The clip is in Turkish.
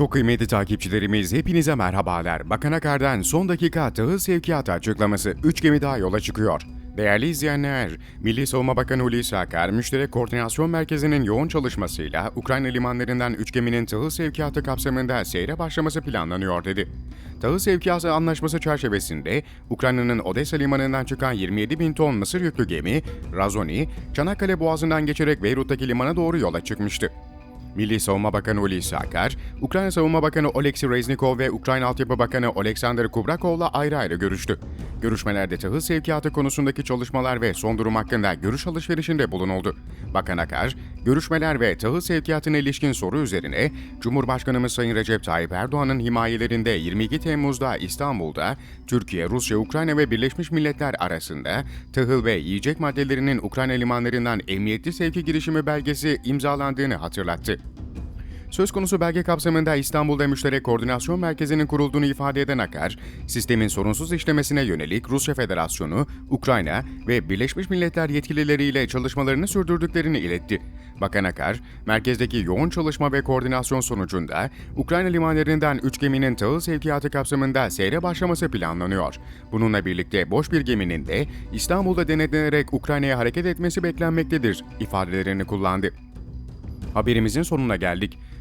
Çok kıymetli takipçilerimiz hepinize merhabalar. Bakan Akar'dan son dakika tahıl sevkiyatı açıklaması 3 gemi daha yola çıkıyor. Değerli izleyenler, Milli Savunma Bakanı Hulusi Akar, Müşterek Koordinasyon Merkezi'nin yoğun çalışmasıyla Ukrayna limanlarından 3 geminin tahıl sevkiyatı kapsamında seyre başlaması planlanıyor dedi. Tahıl sevkiyatı anlaşması çerçevesinde Ukrayna'nın Odessa limanından çıkan 27 bin ton mısır yüklü gemi, Razoni, Çanakkale Boğazı'ndan geçerek Beyrut'taki limana doğru yola çıkmıştı. Milli Savunma Bakanı Hulusi Akar, Ukrayna Savunma Bakanı Oleksiy Reznikov ve Ukrayna Altyapı Bakanı Oleksandr Kubrakov'la ayrı ayrı görüştü. Görüşmelerde tahıl sevkiyatı konusundaki çalışmalar ve son durum hakkında görüş alışverişinde bulunuldu. Bakan Akar, görüşmeler ve tahıl sevkiyatına ilişkin soru üzerine Cumhurbaşkanımız Sayın Recep Tayyip Erdoğan'ın himayelerinde 22 Temmuz'da İstanbul'da Türkiye, Rusya, Ukrayna ve Birleşmiş Milletler arasında tahıl ve yiyecek maddelerinin Ukrayna limanlarından emniyetli sevki girişimi belgesi imzalandığını hatırlattı. Söz konusu belge kapsamında İstanbul'da Müşterek Koordinasyon Merkezi'nin kurulduğunu ifade eden Akar, sistemin sorunsuz işlemesine yönelik Rusya Federasyonu, Ukrayna ve Birleşmiş Milletler yetkilileriyle çalışmalarını sürdürdüklerini iletti. Bakan Akar, merkezdeki yoğun çalışma ve koordinasyon sonucunda Ukrayna limanlarından 3 geminin tahıl sevkiyatı kapsamında seyre başlaması planlanıyor. Bununla birlikte boş bir geminin de İstanbul'da denetlenerek Ukrayna'ya hareket etmesi beklenmektedir ifadelerini kullandı. Haberimizin sonuna geldik.